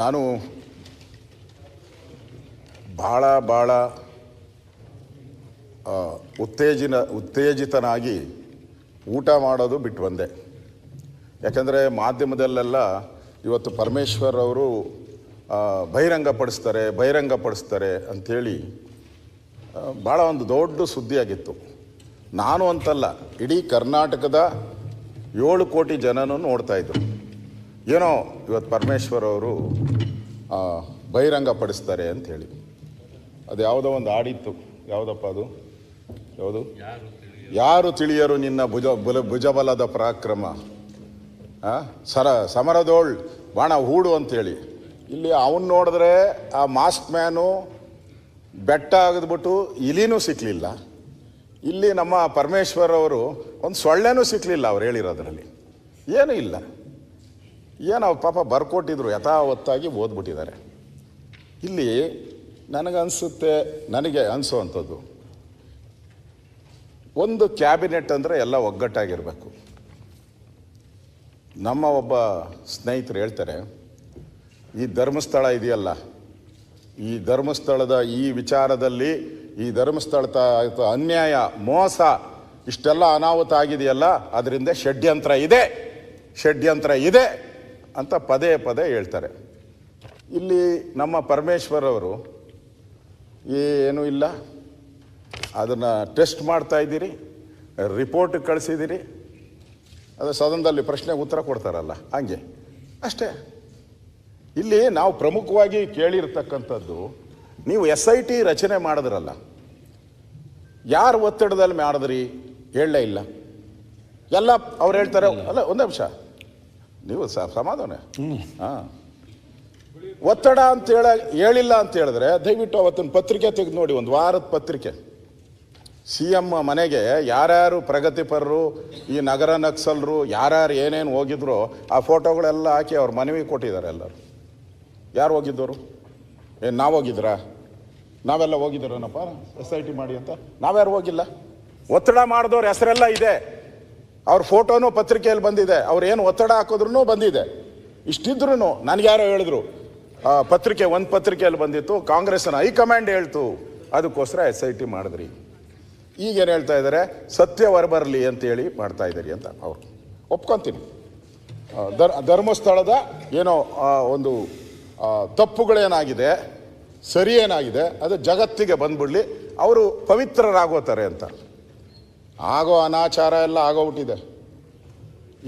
ನಾನು ಭಾಳ ಭಾಳ ಉತ್ತೇಜಿನ, ಉತ್ತೇಜಿತನಾಗಿ ಊಟ ಮಾಡೋದು ಬಿಟ್ಟು ಬಂದೆ. ಯಾಕಂದರೆ ಮಾಧ್ಯಮದಲ್ಲೆಲ್ಲ ಇವತ್ತು ಪರಮೇಶ್ವರ್ ಅವರು ಬಹಿರಂಗಪಡಿಸ್ತಾರೆ ಬಹಿರಂಗಪಡಿಸ್ತಾರೆ ಅಂಥೇಳಿ ಭಾಳ ಒಂದು ದೊಡ್ಡ ಸುದ್ದಿಯಾಗಿತ್ತು. ನಾನು ಅಂತಲ್ಲ, ಇಡೀ ಕರ್ನಾಟಕದ ಏಳು ಕೋಟಿ ಜನನೂ ನೋಡ್ತಾ ಇದ್ರು. ಏನೋ ಇವತ್ತು ಪರಮೇಶ್ವರ್ ಅವರು ಆ, ಅಂತ ಹೇಳಿ. ಅದು ಯಾವುದೋ ಒಂದು ಆಡಿತ್ತು. ಯಾವುದಪ್ಪ ಅದು? ಯಾವುದು? ಯಾರು ತಿಳಿಯರು ನಿನ್ನ ಭುಜ ಬುಲ ಭುಜಬಲದ ಪರಾಕ್ರಮ? ಸರ ಸಮರದೋಳ್ ಬಾಣ ಹೂಡು ಅಂತೇಳಿ ಇಲ್ಲಿ ಅವನು ನೋಡಿದ್ರೆ ಆ ಮಾಸ್ಕ್ ಮ್ಯಾನು ಬೆಟ್ಟ ಆಗದ್ಬಿಟ್ಟು ಇಲಿನೂ ಸಿಕ್ಕಲಿಲ್ಲ ಇಲ್ಲಿ ನಮ್ಮ ಪರಮೇಶ್ವರ್ ಅವರು ಒಂದು ಸೊಳ್ಳೆನೂ ಸಿಕ್ಕಲಿಲ್ಲ ಅವ್ರು ಹೇಳಿರೋದ್ರಲ್ಲಿ. ಏನೂ ಇಲ್ಲ. ಏನೋ ಪಾಪ ಬರ್ಕೊಟ್ಟಿದ್ರು ಯಥಾವತ್ತಾಗಿ ಓದ್ಬಿಟ್ಟಿದ್ದಾರೆ. ಇಲ್ಲಿ ನನಗನ್ಸುತ್ತೆ, ನನಗೆ ಅನಿಸೋವಂಥದ್ದು ಒಂದು ಕ್ಯಾಬಿನೆಟ್ ಅಂದರೆ ಎಲ್ಲ ಒಗ್ಗಟ್ಟಾಗಿರಬೇಕು. ನಮ್ಮ ಒಬ್ಬ ಸ್ನೇಹಿತರು ಹೇಳ್ತಾರೆ, ಈ ಧರ್ಮಸ್ಥಳ ಇದೆಯಲ್ಲ, ಈ ಧರ್ಮಸ್ಥಳದ ಈ ವಿಚಾರದಲ್ಲಿ, ಈ ಧರ್ಮಸ್ಥಳದ ಅನ್ಯಾಯ, ಮೋಸ, ಇಷ್ಟೆಲ್ಲ ಅನಾಹುತ ಆಗಿದೆಯಲ್ಲ, ಅದರಿಂದ ಷಡ್ಯಂತ್ರ ಇದೆ ಷಡ್ಯಂತ್ರ ಇದೆ. ಅಂತ ಪದೇ ಪದೇ ಹೇಳ್ತಾರೆ. ಇಲ್ಲಿ ನಮ್ಮ ಪರಮೇಶ್ವರವರು ಏನೂ ಇಲ್ಲ, ಅದನ್ನು ಟೆಸ್ಟ್ ಮಾಡ್ತಾ ಇದ್ದೀರಿ, ರಿಪೋರ್ಟ್ ಕಳಿಸಿದ್ದೀರಿ, ಅದು ಸದನದಲ್ಲಿ ಪ್ರಶ್ನೆಗೆ ಉತ್ತರ ಕೊಡ್ತಾರಲ್ಲ, ಹಂಗೆ. ಅಷ್ಟೇ. ಇಲ್ಲಿ ನಾವು ಪ್ರಮುಖವಾಗಿ ಕೇಳಿರ್ತಕ್ಕಂಥದ್ದು, ನೀವು ಎಸ್ ಐ ಟಿ ರಚನೆ ಮಾಡಿದ್ರಲ್ಲ, ಯಾರು ಒತ್ತಡದಲ್ಲಿ ಮಾಡಿದ್ರಿ? ಹೇಳಲೇ ಇಲ್ಲ. ಎಲ್ಲ ಅವ್ರು ಹೇಳ್ತಾರೆ, ಅಲ್ಲ, ಒಂದು ನಿಮಿಷ. ನೀವು ಸಮಾಧಾನ. ಹಾಂ. ಒತ್ತಡ ಅಂತ ಹೇಳ ಹೇಳಿಲ್ಲ ಅಂತ ಹೇಳಿದ್ರೆ ದಯವಿಟ್ಟು ಅವತ್ತಿನ ಪತ್ರಿಕೆ ತೆಗೆದು ನೋಡಿ ಒಂದು ವಾರದ ಪತ್ರಿಕೆ. ಸಿ ಎಂ ಮನೆಗೆ ಯಾರ್ಯಾರು ಪ್ರಗತಿಪರರು ಈ ನಗರ ನಕ್ಸಲರು ಯಾರ್ಯಾರು ಏನೇನು ಹೋಗಿದ್ರು ಆ ಫೋಟೋಗಳೆಲ್ಲ ಹಾಕಿ ಅವ್ರ ಮನವಿ ಕೊಟ್ಟಿದ್ದಾರೆ ಎಲ್ಲರು. ಯಾರು ಹೋಗಿದ್ದವರು? ಏನು ನಾವು ಹೋಗಿದ್ರಾ? ನಾವೆಲ್ಲ ಹೋಗಿದ್ದೀರೇನಪ್ಪ? ಎಸ್ ಐ ಟಿ ಮಾಡಿ ಅಂತ? ನಾವ್ಯಾರು ಹೋಗಿಲ್ಲ? ಒತ್ತಡ ಮಾಡಿದವ್ರ ಹೆಸರೆಲ್ಲ ಇದೆ. ಅವ್ರ ಫೋಟೋನು ಪತ್ರಿಕೆಯಲ್ಲಿ ಬಂದಿದೆ. ಅವ್ರು ಏನು ಒತ್ತಡ ಹಾಕಿದ್ರು ಬಂದಿದೆ. ಇಷ್ಟಿದ್ರು ನನಗೆ ಯಾರೋ ಹೇಳಿದ್ರು ಪತ್ರಿಕೆ ಒಂದು ಪತ್ರಿಕೆಯಲ್ಲಿ ಬಂದಿತ್ತು. ಕಾಂಗ್ರೆಸ್ನ ಹೈಕಮಾಂಡ್ ಹೇಳ್ತು. ಅದಕ್ಕೋಸ್ಕರ ಎಸ್ ಐ ಟಿ ಮಾಡಿದ್ರಿ. ಈಗೇನು ಹೇಳ್ತಾ ಇದ್ದಾರೆ ಸತ್ಯ ಹೊರಬರಲಿ ಅಂತೇಳಿ ಮಾಡ್ತಾ ಇದ್ದೀರಿ ಅಂತ ಅವರು. ಒಪ್ಕೊಂತೀನಿ. ಧರ್, ಧರ್ಮಸ್ಥಳದ ಏನೋ ಒಂದು ತಪ್ಪುಗಳೇನಾಗಿದೆ ಸರಿ ಏನಾಗಿದೆ ಅದು ಜಗತ್ತಿಗೆ ಬಂದ್ಬಿಡಲಿ. ಅವರು ಪವಿತ್ರರಾಗೋತಾರೆ ಅಂತ. ಆಗೋ ಅನಾಚಾರ ಎಲ್ಲ ಆಗೋಗ್ಬಿಟ್ಟಿದೆ.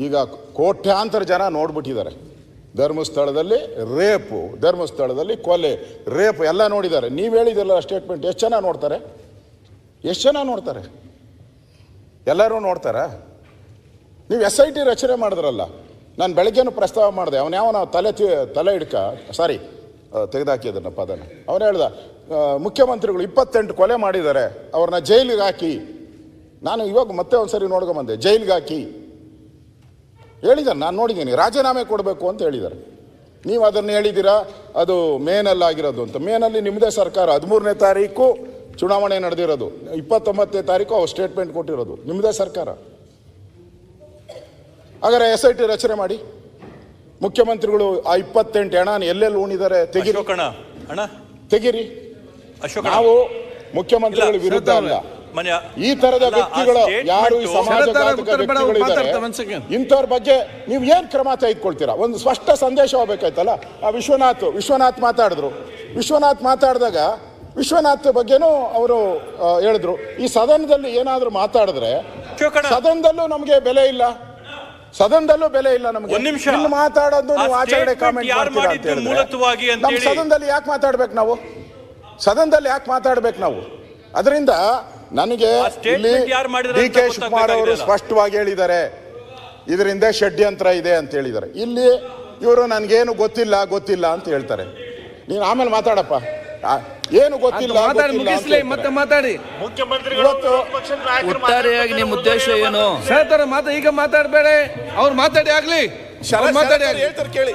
ಈಗ ಕೋಟ್ಯಾಂತರ ಜನ ನೋಡ್ಬಿಟ್ಟಿದ್ದಾರೆ. ಧರ್ಮಸ್ಥಳದಲ್ಲಿ ರೇಪು, ಧರ್ಮಸ್ಥಳದಲ್ಲಿ ಕೊಲೆ, ರೇಪು ಎಲ್ಲ ನೋಡಿದ್ದಾರೆ. ನೀವು ಹೇಳಿದ್ದೆಲ್ಲ ಸ್ಟೇಟ್ಮೆಂಟ್ ಎಷ್ಟು ಜನ ನೋಡ್ತಾರೆ? ಎಷ್ಟು ಜನ ನೋಡ್ತಾರೆ? ಎಲ್ಲರೂ ನೋಡ್ತಾರಾ? ನೀವು ಎಸ್ ಐ ಟಿ ರಚನೆ ಮಾಡಿದ್ರಲ್ಲ, ನಾನು ಬೆಳಗ್ಗೆನೂ ಪ್ರಸ್ತಾವ ಮಾಡಿದೆ, ಅವನು ಯಾವನ ತಲೆ ತಲೆ ಹಿಡ್ಕ, ಸಾರಿ ತೆಗೆದಾಕಿದನಪ್ಪ ಅದನ್ನು. ಅವನು ಹೇಳ್ದ ಮುಖ್ಯಮಂತ್ರಿಗಳು ಇಪ್ಪತ್ತೆಂಟು ಕೊಲೆ ಮಾಡಿದ್ದಾರೆ, ಅವ್ರನ್ನ ಜೈಲಿಗೆ ಹಾಕಿ ನಾನು ಇವಾಗ ಮತ್ತೆ ಒಂದ್ಸರಿ ನೋಡ್ಕೊಂಬಂದೆ ಜೈಲಿಗೆ ಹಾಕಿ ಹೇಳಿದ್ದಾರೆ ನಾನು ನೋಡಿದ್ದೀನಿ ರಾಜೀನಾಮೆ ಕೊಡಬೇಕು ಅಂತ ಹೇಳಿದ್ದಾರೆ ನೀವು ಅದನ್ನು ಹೇಳಿದ್ದೀರಾ ಅದು ಮೇನಲ್ಲಿ ಆಗಿರೋದು ಅಂತ. ಮೇನಲ್ಲಿ ನಿಮ್ಮದೇ ಸರ್ಕಾರ ಹದಿಮೂರನೇ ತಾರೀಕು ಚುನಾವಣೆ ನಡೆದಿರೋದು. ಇಪ್ಪತ್ತೊಂಬತ್ತನೇ ತಾರೀಕು ಅವ್ರು ಸ್ಟೇಟ್ಮೆಂಟ್ ಕೊಟ್ಟಿರೋದು ನಿಮ್ಮದೇ ಸರ್ಕಾರ. ಹಾಗಾದ್ರೆ ಎಸ್ ಐ ಟಿ ರಚನೆ ಮಾಡಿ. ಮುಖ್ಯಮಂತ್ರಿಗಳು ಆ ಇಪ್ಪತ್ತೆಂಟು ಹಣ ಎಲ್ಲೆಲ್ಲಿ ಉಣಿದ್ದಾರೆ ತೆಗಿರಿ. ತೆಗಿರಿ. ನಾವು ಮುಖ್ಯಮಂತ್ರಿಗಳ ವಿರುದ್ಧ ಅಲ್ಲ. ಈ ತರದ ವ್ಯಕ್ತಿಗಳು ಯಾರು ಈ. ಇಂಥವ್ರ ಬಗ್ಗೆ ನೀವು ಏನ್ ಕ್ರಮ ತೆಗೆದುಕೊಳ್ತೀರಾ? ಒಂದು ಸ್ಪಷ್ಟ ಸಂದೇಶ ಹೋಗ್ಬೇಕಾಯ್ತಲ್ಲ? ಆ ವಿಶ್ವನಾಥ್ ವಿಶ್ವನಾಥ್ ಮಾತಾಡಿದ್ರು. ವಿಶ್ವನಾಥ್ ಮಾತಾಡಿದಾಗ ವಿಶ್ವನಾಥ್ ಬಗ್ಗೆನೂ ಅವರು ಹೇಳಿದ್ರು. ಈ ಸದನದಲ್ಲಿ ಏನಾದರೂ ಮಾತಾಡಿದ್ರೆ ಸದನದಲ್ಲೂ ನಮಗೆ ಬೆಲೆ ಇಲ್ಲ. ಸದನದಲ್ಲೂ ಬೆಲೆ ಇಲ್ಲ ನಮಗೆ. ಇಲ್ಲಿ ಮಾತಾಡೋದು ನೀವು ಆಚರಣೆ ಕಾಮೆಂಟ್ ಮಾಡ್ತೀರಾ ಅಂತ ಹೇಳಿದ್ರೆ. ನಮ್ಮ. ಸದನದಲ್ಲಿ ಯಾಕೆ ಮಾತಾಡ್ಬೇಕು ನಾವು? ಸದನದಲ್ಲಿ ಯಾಕೆ ಮಾತಾಡ್ಬೇಕು ನಾವು? ಅದರಿಂದ ನನಗೆ ಇಲ್ಲಿ ಯಾರು ಮಾಡಿದ್ರು ಡಿ ಕೆ ಶಿವಕುಮಾರ್ ಅವರು ಸ್ಪಷ್ಟವಾಗಿ ಹೇಳಿದ್ದಾರೆ. ಇದರಿಂದ ಷಡ್ಯಂತ್ರ ಇದೆ ಅಂತ ಹೇಳಿದ್ದಾರೆ. ಇಲ್ಲಿ ಇವರು ನನಗೇನು ಗೊತ್ತಿಲ್ಲ ಗೊತ್ತಿಲ್ಲ ಅಂತ ಹೇಳ್ತಾರೆ. ನೀನು ಆಮೇಲೆ ಮಾತಾಡಪ್ಪ. ಆ, ಏನು ಗೊತ್ತಿಲ್ಲ. ಮತ್ತೆ ಮಾತಾಡಿ. ಒಟ್ಟಾರೆಯಾಗಿ ನಿಮ್ಮ ಉದ್ದೇಶ ಏನು? ಹೇಳ್ತಾರೆ ಮಾತಾ ಈಗ ಮಾತಾಡಬೇಡ. ಅವ್ರು ಮಾತಾಡಿ ಆಗ್ಲಿ. ಮಾತಾಡಿ ಆಗ್ಲಿ. ಹೇಳ್ತಾರೆ ಕೇಳಿ.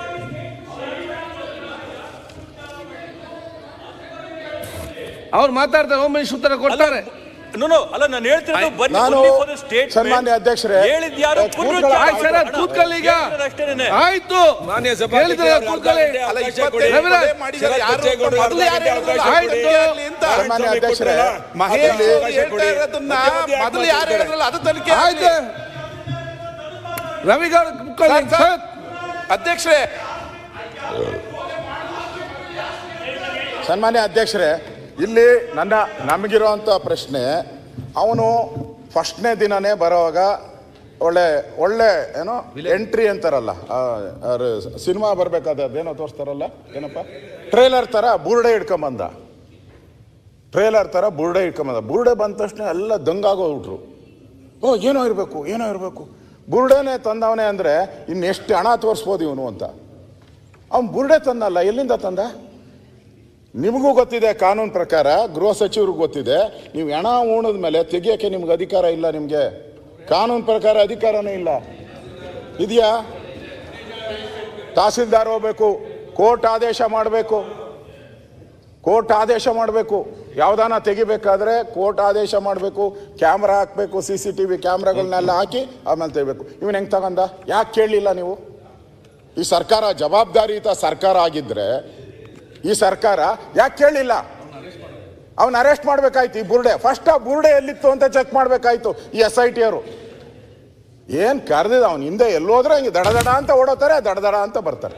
ಅವ್ರು ಮಾತಾಡ್ತಾರೆ ಒಮ್ಮೆ ಉತ್ತರ ಕೊಡ್ತಾರೆ. ಅಲ್ಲ ನಾನು ಹೇಳ್ತಿರೋದು ಬನ್ನಿ ನಾನು ಸ್ಟೇಟ್ ಸನ್ಮಾನ್ಯ ಅಧ್ಯಕ್ಷರೇ, ಹೇಳಿದ್ ಯಾರು? ಕೂತ್ಕೊಳ್ಳಿ. ಈಗ. ಆಯ್ತು. ಮಾನ್ಯ ಹೇಳಿದ್ರೆ ಕೂತ್ಕೊಳ್ಳಿ. ಸನ್ಮಾನ್ಯ ಅಧ್ಯಕ್ಷರೇ ಇರೋದನ್ನ ಮೊದಲು ಯಾರು ಹೇಳಿದ್ರಲ್ಲ ಅದು ತನಿಖೆ. ಆಯ್ತು. ರವಿಗೌಡ ಅಧ್ಯಕ್ಷರೇ. ಸನ್ಮಾನ್ಯ ಅಧ್ಯಕ್ಷರೇ ಇಲ್ಲಿ ನನ್ನ ನಮಗಿರುವಂಥ ಪ್ರಶ್ನೆ ಅವನು ಫಸ್ಟ್ನೇ ದಿನನೇ ಬರೋವಾಗ ಒಳ್ಳೆ ಒಳ್ಳೆ ಏನೋ ಎಂಟ್ರಿ ಅಂತಾರಲ್ಲ ಸಿನಿಮಾ ಬರಬೇಕಾದ ಅದೇನೋ ತೋರಿಸ್ತಾರಲ್ಲ ಏನಪ್ಪ? ಟ್ರೇಲರ್ ಥರ ಬುರ್ಡೆ ಹಿಡ್ಕೊಂಬಂದ. ಟ್ರೇಲರ್ ಥರ ಬುರ್ಡೆ ಹಿಡ್ಕೊಂಬಂದ. ಬುರ್ಡೆ ಬಂದ ತಕ್ಷಣ ಎಲ್ಲ ದಂಗಾಗೋಗ್ಬಿಟ್ರು. ಓ ಏನೋ ಇರಬೇಕು ಏನೋ ಇರಬೇಕು. ಬುರುಡೆನೇ ತಂದವನೇ ಅಂದರೆ ಇನ್ನೆಷ್ಟು ಹಣ ತೋರಿಸ್ಬೋದು ಇವನು ಅಂತ. ಅವ್ನು ಬುರ್ಡೆ ತಂದಲ್ಲ ಎಲ್ಲಿಂದ ತಂದ? ನಿಮಗೂ ಗೊತ್ತಿದೆ ಕಾನೂನು ಪ್ರಕಾರ, ಗೃಹ ಸಚಿವರಿಗೂ ಗೊತ್ತಿದೆ. ನೀವು ಹೆಣ ಉಣದ ಮೇಲೆ ತೆಗಿಯೋಕ್ಕೆ ನಿಮ್ಗೆ ಅಧಿಕಾರ ಇಲ್ಲ ನಿಮಗೆ. ಕಾನೂನು ಪ್ರಕಾರ ಅಧಿಕಾರನೇ ಇಲ್ಲ. ಇದೆಯಾ? ತಹಸೀಲ್ದಾರ್ ಹೋಗ್ಬೇಕು, ಕೋರ್ಟ್ ಆದೇಶ ಮಾಡಬೇಕು. ಕೋರ್ಟ್ ಆದೇಶ ಮಾಡಬೇಕು. ಯಾವ್ದಾನ ತೆಗಿಬೇಕಾದ್ರೆ ಕೋರ್ಟ್ ಆದೇಶ ಮಾಡಬೇಕು, ಕ್ಯಾಮ್ರಾ ಹಾಕಬೇಕು ಸಿ ಸಿ ಟಿ ವಿ ಕ್ಯಾಮ್ರಾಗಳನ್ನೆಲ್ಲ ಹಾಕಿ ಆಮೇಲೆ ತೆಗಿಬೇಕು. ಇವನು ಹೆಂಗೆ ತಗೊಂಡ ಯಾಕೆ ಕೇಳಲಿಲ್ಲ ನೀವು? ಈ ಸರ್ಕಾರ ಜವಾಬ್ದಾರಿಯುತ ಸರ್ಕಾರ ಆಗಿದ್ರೆ ಈ ಸರ್ಕಾರ? ಯಾಕೆ ಕೇಳಿಲ್ಲ? ಅವನ್ ಅರೆಸ್ಟ್ ಮಾಡಬೇಕಾಯ್ತು ಈ ಬುರ್ಡೆ. ಫಸ್ಟ್ ಆ ಬುರ್ಡೆ ಎಲ್ಲಿತ್ತು ಅಂತ ಚೆಕ್ ಮಾಡಬೇಕಾಯ್ತು ಈ ಎಸ್ ಐ ಟಿ ಅವರು. ಏನ್ ಕರೆದಿದ ಅವ್ನ? ಹಿಂದೆ ಎಲ್ಲೋದ್ರೆ ಹಿಂಗೆ ದಡದಡ ದಡ ಅಂತ ಓಡೋತಾರೆ ದಡದಡ ದಡ ಅಂತ ಬರ್ತಾರೆ.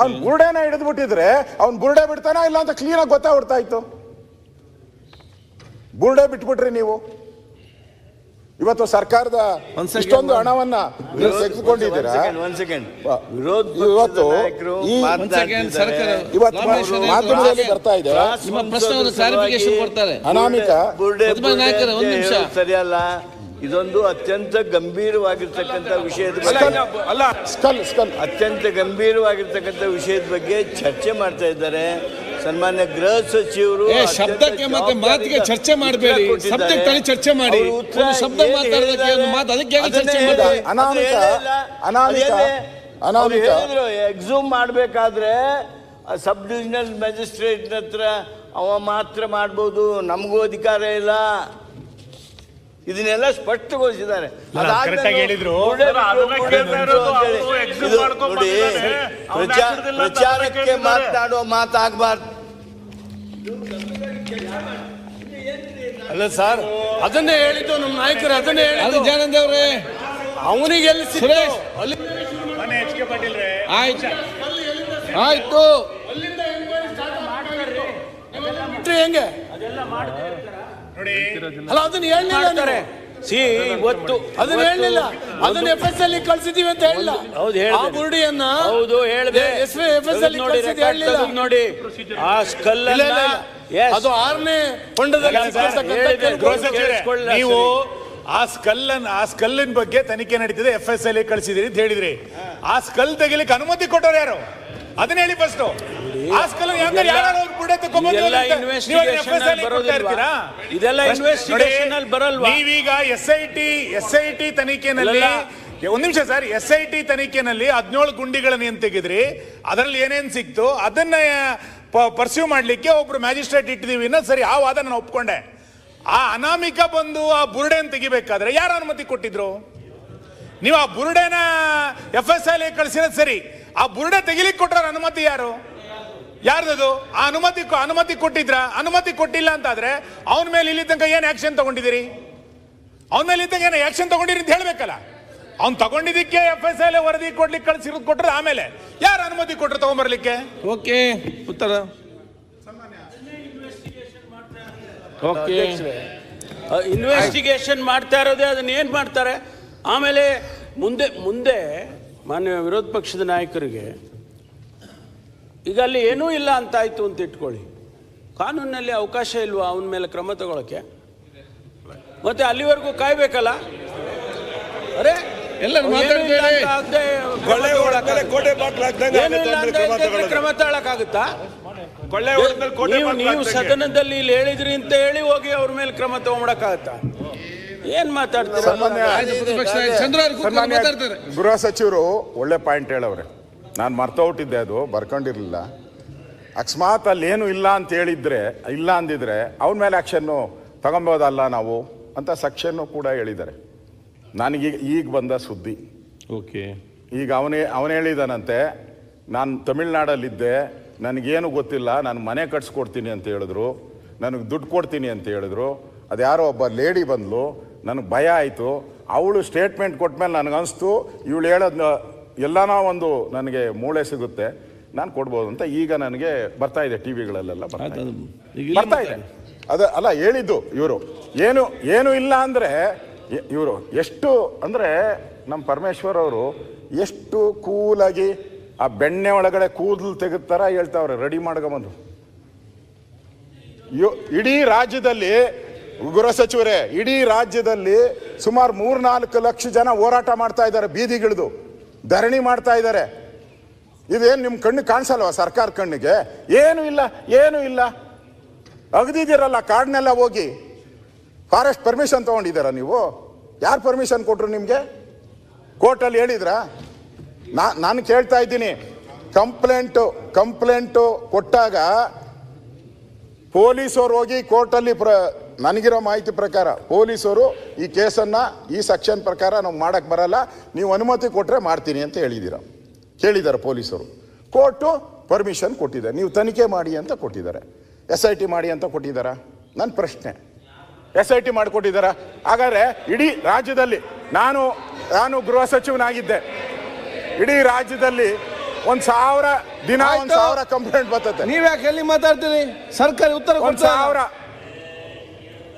ಅವ್ನು ಬುರ್ಡೆನ ಹಿಡಿದು ಬಿಟ್ಟಿದ್ರೆ ಅವ್ನ್ ಬುರ್ಡೆ ಬಿಡ್ತಾನ ಇಲ್ಲ ಅಂತ ಕ್ಲೀನಾಗಿ ಗೊತ್ತಾಗ್ಬಿಡ್ತಾ ಇತ್ತು ಬುರ್ಡೆ ಬಿಟ್ಬಿಟ್ರಿ ನೀವು. ಇವತ್ತು ಸರ್ಕಾರದ ಇಷ್ಟೊಂದು ಹಣವನ್ನ ತೆಗೆದುಕೊಂಡಿದ್ದೀರಾ? ಇವತ್ತು ಇವತ್ತು ಮಾಧ್ಯಮದಲ್ಲಿ ಬರ್ತಾ ಇದೆ. ನಿಮ್ಮ ಪ್ರಶ್ನೆ ಒಂದು clarification ಕೊಡ್ತಾರೆ. ಅನಾಮಿಕ. ಸರಿಯಲ್ಲ. ಇದೊಂದು ಅತ್ಯಂತ ಗಂಭೀರವಾಗಿರ್ತಕ್ಕಂಥ ವಿಷಯದ ಅಲ್ಲ, ಬಗ್ಗೆ ಅಲ್ಲ ಸ್ಕಲ್ ಸ್ಕಲ್ ಅತ್ಯಂತ ಗಂಭೀರವಾಗಿರ್ತಕ್ಕಂಥ ವಿಷಯದ ಬಗ್ಗೆ ಚರ್ಚೆ ಮಾಡ್ತಾ ಇದ್ದಾರೆ. ಸನ್ಮಾನ್ಯ ಗೃಹ ಸಚಿವರು ಏ, ಶಬ್ದಕ್ಕೆ ಮತ್ತೆ ಮಾತಿಗೆ ಚರ್ಚೆ ಮಾಡಬೇಡಿ. ಸಬ್ಜೆಕ್ಟ್ ಅಲ್ಲಿ ಚರ್ಚೆ ಮಾಡಿ. ಉತ್ತರ ಒಂದು ಶಬ್ದ ಮಾತಾಡೋದಕ್ಕೆ ಒಂದು ಮಾತು ಅದಕ್ಕೆ ಚರ್ಚೆ ಹೇಳಿ. ಮಾಡಿ ಅನಾಮಿಕ, ಅದು ಅನಾಮಿಕ, ಅನಾಮಿಕ. ಹೇಳಿದ್ರು. ಎಕ್ಸೂಮ್ ಮಾಡಬೇಕಾದ್ರೆ ಸಬ್ ಡಿವಿಷನಲ್ ಮ್ಯಾಜಿಸ್ಟ್ರೇಟ್ ಹತ್ರ ಅವ ಮಾತ್ರ ಮಾಡ್ಬೋದು. ನಮಗೂ ಅಧಿಕಾರ ಇಲ್ಲ. ಇದನ್ನೆಲ್ಲ ಸ್ಪಷ್ಟಗೊಳಿಸಿದ್ದಾರೆ. ನೋಡಿ ಪ್ರಚಾರಕ್ಕೆ. ಮಾತನಾಡುವ ಮಾತಾಗಬಾರ್ದು. ಅಲ್ಲ ಸರ್ ಅದನ್ನೇ ಹೇಳಿದ್ದು ನಮ್ಮ ನಾಯಕರು ಅದನ್ನೇ ಅದು ಹೇಳಿದ್ದು ಜಾನಂದ್ ಅವರೇ ಅವನಿಗೆ ಎಲ್ಲಿ? ಸುರೇಶ್. ಆಯ್ತು. ಆಯ್ತು. ಹೆಂಗೆ? ಅಲ್ಲ ಅದನ್ನ ಹೇಳಲಿಲ್ಲ ನೀವು. ಸಿ ಇವತ್ತು ಅದನ್ನ ಹೇಳಲಿಲ್ಲ. ಅದನ್ನ ಎಫ್ ಎಸ್ ಅಲ್ಲಿ ಕಳ್ಸಿದೀವಿ ಅಂತ ಹೇಳಿಲ್ಲ ಹೌದು, ಆ. ಬುರುಡಿಯನ್ನ ಹೌದು ಹೇಳ್ದೆ. ಎಸ್ ಎಫ್ ಎಸ್ ಅಲ್ಲಿ ನೋಡಿ ಹೇಳಲಿಲ್ಲ. ನೋಡಿ. ಆ ಸ್ಕಲ್. ಅದು ಆರನೇ ಹೊಂಡದಲ್ಲಿ ನೀವು ಆ ಸ್ಕಲ್ ಆ ಸ್ಕಲ್ಲಿನ ಬಗ್ಗೆ ತನಿಖೆ ನಡೀತಿದೆ. ಎಫ್ ಎಸ್ ಎಲ್ ಕಳಿಸಿದಿರಿ ಅಂತ ಹೇಳಿದ್ರಿ. ಆ ಸ್ಕಲ್ ತೆಗಿಲಿಕ್ಕೆ ಅನುಮತಿ ಕೊಟ್ಟವ್ರು ಯಾರು? ಅದನ್ನ ಹೇಳಿ ಫಸ್ಟ್ ಸ್ಕಲ್ ಯಾರು ಬುಡ ಇದೆಲ್ಲ ಇನ್ವೆಸ್ಟಿಗೇಷನ್ ಅಲ್ಲಿ ಬರೋದಿಲ್ಲ ಇದೆಲ್ಲ ಇನ್ವೆಸ್ಟಿಗೇಷನ್ ಅಲ್ಲಿ ಬರಲ್ವಾ? ನೀವೀಗ S I T S I T ತನಿಖೆನಲ್ಲಿ. ಒಂದ್ ನಿಮಿಷ ಸರ್ ಎಸ್ ಐ ಟಿ ತನಿಖೆನಲ್ಲಿ ಹದಿನೇಳು ಗುಂಡಿಗಳನ್ನ ಏನ್ ತೆಗೆದ್ರಿ. ಅದರಲ್ಲಿ ಏನೇನ್ ಸಿಕ್ತು? ಅದನ್ನ ಪರ್ಸ್ಯೂ ಮಾಡ್ಲಿಕ್ಕೆ ಒಬ್ರು ಮ್ಯಾಜಿಸ್ಟ್ರೇಟ್ ಇಟ್ಟಿದೀವಿ. ಸರಿ ಆ ವಾದ ನಾನು ಒಪ್ಕೊಂಡೆ. ಆ ಅನಾಮಿಕ ಬಂದು ಆ ಬುರುಡೆನ್ ತೆಗಿಬೇಕಾದ್ರೆ ಯಾರು ಅನುಮತಿ ಕೊಟ್ಟಿದ್ರು? ನೀವು ಆ ಬುರುಡೆನ ಎಫ್ ಎಸ್ ಐ ಕಳಿಸಿರೋದು ಸರಿ. ಆ ಬುರುಡೆ ತೆಗಿಲಿಕ್ಕೆ ಕೊಟ್ಟರ ಅನುಮತಿ ಯಾರು? ಯಾರ್ದದು? ಆ ಅನುಮತಿ ಅನುಮತಿ ಕೊಟ್ಟಿದ್ರ? ಅನುಮತಿ ಕೊಟ್ಟಿಲ್ಲ ಅಂತಾದ್ರೆ ಅವನ ಮೇಲೆ ಇಲ್ಲಿ ತನಕ ಏನ್ ಆಕ್ಷನ್ ತಗೊಂಡಿದ್ದೀರಿ? ಅವನ ಮೇಲೆ ಇಲ್ಲಿ ತನಕ ಏನು ಆಕ್ಷನ್ ತಗೊಂಡಿರಿ ಅಂತ ಹೇಳ್ಬೇಕಲ್ಲ. ಅವ್ನು ತಗೊಂಡಿದ್ದಕ್ಕೆ ಎಫ್ ಎಸ್ ಎಲ್ ವರದಿ ಕೊಡ್ಲಿಕ್ಕೆ ಕಳ್ಸಿರೋದು ಕೊಟ್ರೆ ಆಮೇಲೆ. ಯಾರು ಅನುಮತಿ ಕೊಟ್ಟರು ತಗೊಂಬರ್ಲಿಕ್ಕೆ? ಓಕೆ ಉತ್ತರ. ಓಕೆ. ಇನ್ವೆಸ್ಟಿಗೇಷನ್ ಮಾಡ್ತಾ ಇರೋದೇ ಅದನ್ನ ಏನು ಮಾಡ್ತಾರೆ? ಆಮೇಲೆ ಮುಂದೆ ಮುಂದೆ ಮಾನ್ಯ ವಿರೋಧ ಪಕ್ಷದ ನಾಯಕರಿಗೆ ಈಗ ಅಲ್ಲಿ ಏನೂ ಇಲ್ಲ ಅಂತ ಆಯ್ತು ಅಂತ ಇಟ್ಕೊಳ್ಳಿ. ಕಾನೂನಿನಲ್ಲಿ ಅವಕಾಶ ಇಲ್ವಾ ಅವನ ಮೇಲೆ ಕ್ರಮ ತಗೊಳಕ್ಕೆ? ಮತ್ತೆ ಅಲ್ಲಿವರೆಗೂ ಕಾಯ್ಬೇಕಲ್ಲ? ಅರೆ ಕ್ರಮ ಕೋಟೆ ನೀವು ಸದನದಲ್ಲಿ ಇಲ್ಲಿ ಹೇಳಿದ್ರಿ ಅಂತ ಹೇಳಿ ಹೋಗಿ ಅವ್ರ ಮೇಲೆ ಕ್ರಮ ತಗೊಂಡಕ್ಕಾಗತ್ತಾ ಏನ್ ಮಾತಾಡ್ತಾರೆ. ಗೃಹ ಸಚಿವರು ಒಳ್ಳೆ ಪಾಯಿಂಟ್ ಹೇಳವ್ರೆ. ನಾನು ಮರ್ತೋಗ್ಬಿಟ್ಟಿದ್ದೆ ಅದು ಬರ್ಕೊಂಡಿರಲಿಲ್ಲ. ಅಕಸ್ಮಾತ್ ಅಲ್ಲಿ ಏನು ಇಲ್ಲ ಅಂತ ಹೇಳಿದ್ರೆ ಇಲ್ಲ ಅಂದಿದ್ರೆ ಅವನ ಮೇಲೆ ಆ್ಯಕ್ಷನ್ನು ತಗೊಬೋದಲ್ಲ ನಾವು ಅಂತ ಸಕ್ಷನ್ನು ಕೂಡ ಹೇಳಿದ್ದಾರೆ. ನನಗೀಗ ಈಗ ಬಂದ ಸುದ್ದಿ. ಓಕೆ. ಈಗ ಅವನೇ ಅವನು ಹೇಳಿದಾನಂತೆ ನಾನು ತಮಿಳ್ನಾಡಲ್ಲಿದ್ದೆ ನನಗೇನು ಗೊತ್ತಿಲ್ಲ ನಾನು ಮನೆ ಕಟ್ಸ್ಕೊಡ್ತೀನಿ ಅಂತ ಹೇಳಿದ್ರು ನನಗೆ ದುಡ್ಡು ಕೊಡ್ತೀನಿ ಅಂತ ಹೇಳಿದ್ರು ಅದು ಯಾರೋ ಒಬ್ಬ ಲೇಡಿ ಬಂದ್ಲು ನನಗೆ ಭಯ ಆಯಿತು ಅವಳು ಸ್ಟೇಟ್ಮೆಂಟ್ ಕೊಟ್ಟ ಮೇಲೆ ನನಗನ್ನಿಸ್ತು ಇವಳು ಹೇಳೋದು ಎಲ್ಲನೋ ಒಂದು ನನಗೆ ಮೂಳೆ ಸಿಗುತ್ತೆ ನಾನು ಕೊಡ್ಬೋದು ಅಂತ ಈಗ ನನಗೆ ಬರ್ತಾ ಇದೆ ಟಿ ವಿಗಳಲ್ಲೆಲ್ಲ ಬರ್ತಾ ಇದೆ. ಅದು ಅಲ್ಲ ಹೇಳಿದ್ದು ಇವರು. ಏನು ಏನು ಇಲ್ಲ ಅಂದ್ರೆ ಇವರು ಎಷ್ಟು ಅಂದ್ರೆ ನಮ್ಮ ಪರಮೇಶ್ವರ್ ಅವರು ಎಷ್ಟು ಕೂಲಾಗಿ ಆ ಬೆಣ್ಣೆ ಒಳಗಡೆ ಕೂದಲು ತೆಗೆದ್ತಾರ ಹೇಳ್ತಾವ್ರೆ ರೆಡಿ ಮಾಡ್ಕೊಂಬಂದು ಯೋ- ಇಡೀ ರಾಜ್ಯದಲ್ಲಿ ಗೃಹ ಸಚಿವರೇ ಇಡೀ ರಾಜ್ಯದಲ್ಲಿ ಸುಮಾರು ಮೂರ್ನಾಲ್ಕು ಲಕ್ಷ ಜನ ಹೋರಾಟ ಮಾಡ್ತಾ ಇದ್ದಾರೆ ಬೀದಿಗಿಳಿದು. ಧರಣಿ ಮಾಡ್ತಾ ಇದ್ದಾರೆ. ಇದೇನು ನಿಮ್ಮ ಕಣ್ಣು ಕಾಣಿಸಲ್ವಾ ಸರ್ಕಾರ ಕಣ್ಣಿಗೆ? ಏನು ಇಲ್ಲ ಏನು ಇಲ್ಲ. ಅಗದಿದ್ದೀರಲ್ಲ ಕಾಡನ್ನೆಲ್ಲ ಹೋಗಿ. ಫಾರೆಸ್ಟ್ ಪರ್ಮಿಷನ್ ತಗೊಂಡಿದ್ದೀರಾ ನೀವು? ಯಾರು ಪರ್ಮಿಷನ್ ಕೊಟ್ರು ನಿಮಗೆ? ಕೋರ್ಟಲ್ಲಿ ಹೇಳಿದ್ರಾ? ನಾನು ಕೇಳ್ತಾ ಇದ್ದೀನಿ. ಕಂಪ್ಲೇಂಟು ಕಂಪ್ಲೇಂಟು ಕೊಟ್ಟಾಗ ಪೊಲೀಸರು ಹೋಗಿ ಕೋರ್ಟಲ್ಲಿ ಪ್ರ ನನಗಿರೋ ಮಾಹಿತಿ ಪ್ರಕಾರ ಪೊಲೀಸರು ಈ ಕೇಸನ್ನು ಈ ಸೆಕ್ಷನ್ ಪ್ರಕಾರ ನಾವು ಮಾಡೋಕ್ಕೆ ಬರಲ್ಲ. ನೀವು ಅನುಮತಿ ಕೊಟ್ಟರೆ ಮಾಡ್ತೀನಿ ಅಂತ ಹೇಳಿದ್ದೀರ ಕೇಳಿದ್ದಾರೆ ಪೊಲೀಸರು. ಕೋರ್ಟು ಪರ್ಮಿಷನ್ ಕೊಟ್ಟಿದ್ದಾರೆ ನೀವು ತನಿಖೆ ಮಾಡಿ ಅಂತ ಕೊಟ್ಟಿದ್ದಾರೆ. ಎಸ್ ಐ ಟಿ ಮಾಡಿ ಅಂತ ಕೊಟ್ಟಿದ್ದಾರಾ? ನನ್ನ ಪ್ರಶ್ನೆ. ಎಸ್ ಐ ಟಿ ಮಾಡಿಕೊಟ್ಟಿದ್ದಾರಾ? ಹಾಗಾದ್ರೆ ಇಡೀ ರಾಜ್ಯದಲ್ಲಿ ನಾನು ನಾನು ಗೃಹ ಸಚಿವನಾಗಿದ್ದೆ. ಇಡೀ ರಾಜ್ಯದಲ್ಲಿ ಒಂದು ಸಾವಿರ ದಿನ ಒಂದು. ಸಾವಿರ ಕಂಪ್ಲೇಂಟ್ ಬರ್ತದೆ ನೀವ್ ಯಾಕೆ ಎಲ್ಲಿ ಮಾತಾಡ್ತೀರಿ? ಸರ್ಕಾರಿ ಉತ್ತರ ಒಂದ್ ಸಾವಿರ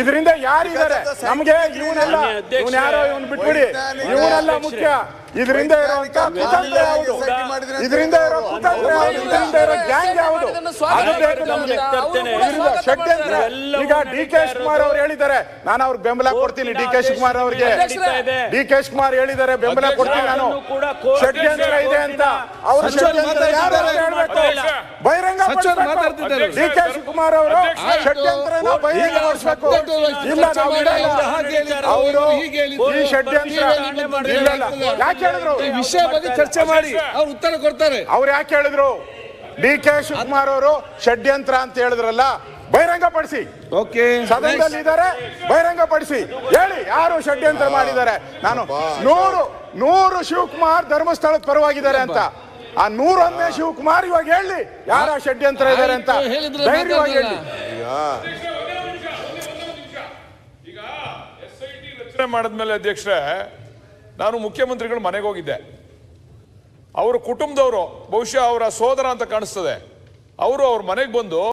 ಇದರಿಂದ ಯಾರಿದ್ದಾರೆ? ನಮಗೆ ಇವನೆಲ್ಲ. ಇವನ್ ಯಾರೋ ಇವನ್ ಬಿಟ್ಬಿಡಿ. ಇವನೆಲ್ಲ ಮುಖ್ಯ. ಇದರಿಂದ ಇರುವಂತ ಕುತಂತ್ರ ಯಾವುದು? SIT ಮಾಡಿದ್ರೆ ಇದರಿಂದ ಇರೋ ಕುತಂತ್ರ ಯಾವುದು? ಇದರಿಂದ ಇರೋ ಗ್ಯಾಂಗ್ ಯಾವುದು? ಅದು ಬೇಕು ನಮಗೆ ಷಡ್ಯಂತ್ರ ಈಗ ಡಿ ಕೆ ಶಿವಕುಮಾರ್ ಅವ್ರು ಹೇಳಿದ್ದಾರೆ. ನಾನು ಅವ್ರಿಗೆ ಬೆಂಬಲ ಕೊಡ್ತೀನಿ. ಡಿ ಕೆ ಶಿವಕುಮಾರ್ ಅವ್ರಿಗೆ. ಡಿ ಕೆ ಶಿವಕುಮಾರ್ ಹೇಳಿದ್ದಾರೆ. ಬೆಂಬಲ ಕೊಡ್ತೀನಿ ನಾನು. ಷಡ್ಯಂತ್ರ ಇದೆ ಅಂತ. ಅವರು ಷಡ್ಯಂತ್ರ ಯಾರು ಹೇಳ್ಬೇಕು. ಬಹಿರಂಗ. ಡಿ ಕೆ ಶಿವಕುಮಾರ್ ಅವರು ಷಡ್ಯಂತ್ರ ಬಹಿರಂಗ ಮಾಡಿಸ್ಬೇಕು ಇಲ್ಲ ನಾವು ಅವರು. ಈ ಷಡ್ಯಂತ್ರ ಯಾಕೆ ಇಲ್ಲ. ಯಾಕೆ ಹೇಳಿದ್ರು ಈ ವಿಷಯ ಬಗ್ಗೆ ಚರ್ಚೆ ಮಾಡಿ. ಅವ್ರು ಉತ್ತರ ಕೊಡ್ತಾರೆ. ಅವ್ರು ಯಾಕೆ ಹೇಳಿದ್ರು ಡಿ ಕೆ ಶಿವಕುಮಾರ್ ಅವರು ಷಡ್ಯಂತ್ರ ಅಂತ ಹೇಳಿದ್ರಲ್ಲ ಬಹಿರಂಗಪಡಿಸಿ. ಓಕೆ ಸದನದಲ್ಲಿ ಇದ್ದಾರೆ ಬಹಿರಂಗಪಡಿಸಿ. ಹೇಳಿ ಯಾರು ಷಡ್ಯಂತ್ರ ಮಾಡಿದ್ದಾರೆ? ನಾನು ನೂರು ನೂರು ಶಿವಕುಮಾರ್ ಧರ್ಮಸ್ಥಳದ ಪರವಾಗಿದ್ದಾರೆ ಅಂತ. ಆ ನೂರೊಂದನೇ ಶಿವಕುಮಾರ್ ಇವಾಗ ಹೇಳಿ ಯಾರ ಷಡ್ಯಂತ್ರ ಇದ್ದಾರೆ ಅಂತ. ಧೈರ್ಯವಾಗಿ ಹೇಳಿ. ರಚನೆ ಮಾಡಿದ್ಮೇಲೆ ಅಧ್ಯಕ್ಷರೇ ನಾನು ಮುಖ್ಯಮಂತ್ರಿಗಳು ಮನೆಗೆ ಹೋಗಿದ್ದೆ. ಅವರ ಕುಟುಂಬದವರು, ಬಹುಶಃ ಅವರ ಸೋದರ ಅಂತ ಕಾಣಿಸ್ತದೆ. ಅವರು ಅವ್ರ ಮನೆಗೆ ಬಂದು